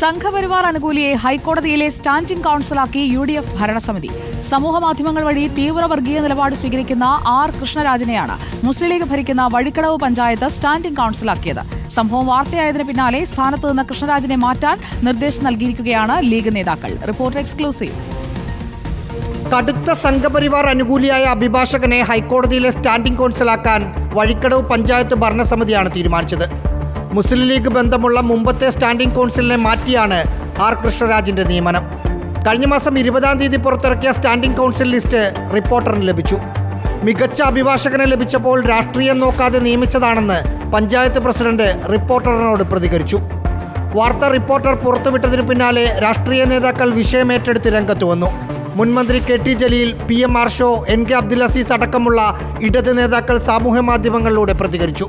സംഘപരിവാർ അനുകൂലിയെ ഹൈക്കോടതിയിലെ സ്റ്റാൻഡിംഗ് കൌൺസിലാക്കി യു ഡി എഫ് ഭരണസമിതി. സമൂഹ മാധ്യമങ്ങൾ വഴി തീവ്രവർഗീയ നിലപാട് സ്വീകരിക്കുന്ന ആർ കൃഷ്ണരാജനെയാണ് മുസ്ലിം ലീഗ് ഭരിക്കുന്ന വഴിക്കടവ് പഞ്ചായത്ത് സ്റ്റാൻഡിംഗ് കൌൺസിലാക്കിയത്. സംഭവം വാർത്തയായതിനു പിന്നാലെ സ്ഥാനത്ത് നിന്ന് കൃഷ്ണരാജനെ മാറ്റാൻ നിർദ്ദേശം നൽകിയിരിക്കുകയാണ് ലീഗ് നേതാക്കൾ. Report exclusive. കടുത്ത സംഘപരിവാർ അനുകൂലിയായ അഭിഭാഷകനെ ഹൈക്കോടതിയിലെ സ്റ്റാൻഡിംഗ് കൌൺസിലാക്കാൻ വഴിക്കടവ് പഞ്ചായത്ത് ഭരണസമിതിയാണ് തീരുമാനിച്ചത്. മുസ്ലിം ലീഗ് ബന്ധമുള്ള മുമ്പത്തെ സ്റ്റാൻഡിംഗ് കൗൺസിലിനെ മാറ്റിയാണ് ആർ കൃഷ്ണരാജിന്റെ നിയമനം. കഴിഞ്ഞ മാസം ഇരുപതാം തീയതി പുറത്തിറക്കിയ സ്റ്റാൻഡിംഗ് കൗൺസിൽ ലിസ്റ്റ് റിപ്പോർട്ടറിന് ലഭിച്ചു. മികച്ച അഭിഭാഷകനെ ലഭിച്ചപ്പോൾ രാഷ്ട്രീയം നോക്കാതെ നിയമിച്ചതാണെന്ന് പഞ്ചായത്ത് പ്രസിഡന്റ് റിപ്പോർട്ടറിനോട് പ്രതികരിച്ചു. വാർത്ത റിപ്പോർട്ടർ പുറത്തുവിട്ടതിനു പിന്നാലെ രാഷ്ട്രീയ നേതാക്കൾ വിഷയമേറ്റെടുത്ത് രംഗത്ത് വന്നു. മുൻമന്ത്രി K T Jaleel P M Arsho N K Abdul Azeez അടക്കമുള്ള ഇടത് നേതാക്കൾ സാമൂഹ്യ മാധ്യമങ്ങളിലൂടെ പ്രതികരിച്ചു.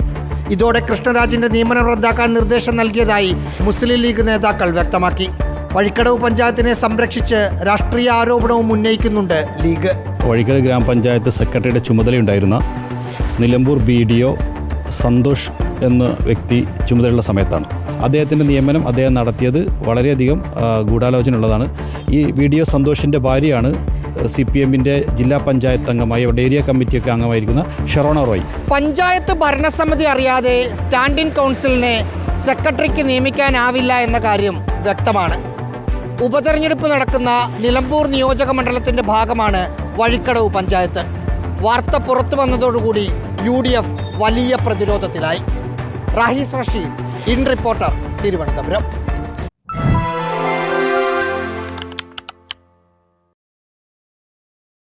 ഇതോടെ കൃഷ്ണരാജിന്റെ നിയമനം റദ്ദാക്കാൻ നിർദ്ദേശം നൽകിയതായി മുസ്ലിം ലീഗ് നേതാക്കൾ വ്യക്തമാക്കി. വഴിക്കടവ് പഞ്ചായത്തിനെ സംരക്ഷിച്ച് രാഷ്ട്രീയ ആരോപണവും ഉന്നയിക്കുന്നുണ്ട് ലീഗ്. വഴിക്കടവ് ഗ്രാമപഞ്ചായത്ത് സെക്രട്ടറിയുടെ ചുമതലയുണ്ടായിരുന്ന Nilambur B D O Santhosh എന്ന വ്യക്തി ചുമതലയുള്ള സമയത്താണ്. അദ്ദേഹത്തിന്റെ നിയമനം അദ്ദേഹം നടത്തിയത് വളരെയധികം ആ, ഗൂഢാലോചന ഉള്ളതാണ് ഈ വീഡിയോ സന്തോഷിന്റെ ഭാര്യയാണ് സി പി എമ്മിന്റെ ജില്ലാ പഞ്ചായത്ത് അംഗമായി അവിടെ ഏരിയ കമ്മിറ്റിയൊക്കെ അംഗമായിരിക്കുന്ന ഷെറോണ റോയ്. പഞ്ചായത്ത് ഭരണസമിതി അറിയാതെ സ്റ്റാൻഡിംഗ് കൗൺസിലിനെ സെക്രട്ടറിക്ക് നിയമിക്കാനാവില്ല എന്ന കാര്യം വ്യക്തമാണ്. ഉപതെരഞ്ഞെടുപ്പ് നടക്കുന്ന നിലമ്പൂർ നിയോജക മണ്ഡലത്തിന്റെ ഭാഗമാണ് വഴിക്കടവ് പഞ്ചായത്ത്. വാർത്ത പുറത്തു വന്നതോടുകൂടി യു വലിയ പ്രതിരോധത്തിലായി. Rahis Rasheed in reporter Thiruvananthapuram.